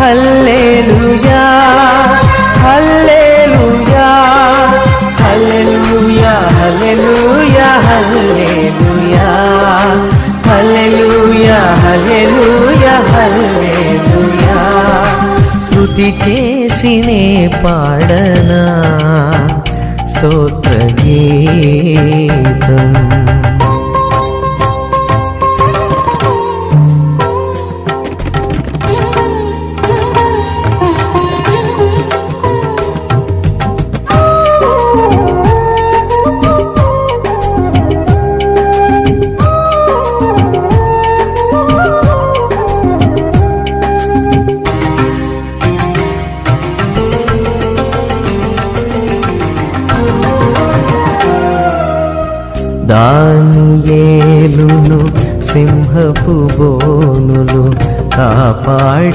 హల్లెలూయా హల్లెలూయా హల్లెలూయా హల్లెలూయా హల్లెలూయా హల్లెలూయా హల్లెలూయా హల్లెలూయా. స్తుతి చేసినే పాడనా స్తోత్ర గీతం. దానియేలును సింహపు బోనులు కాపాడి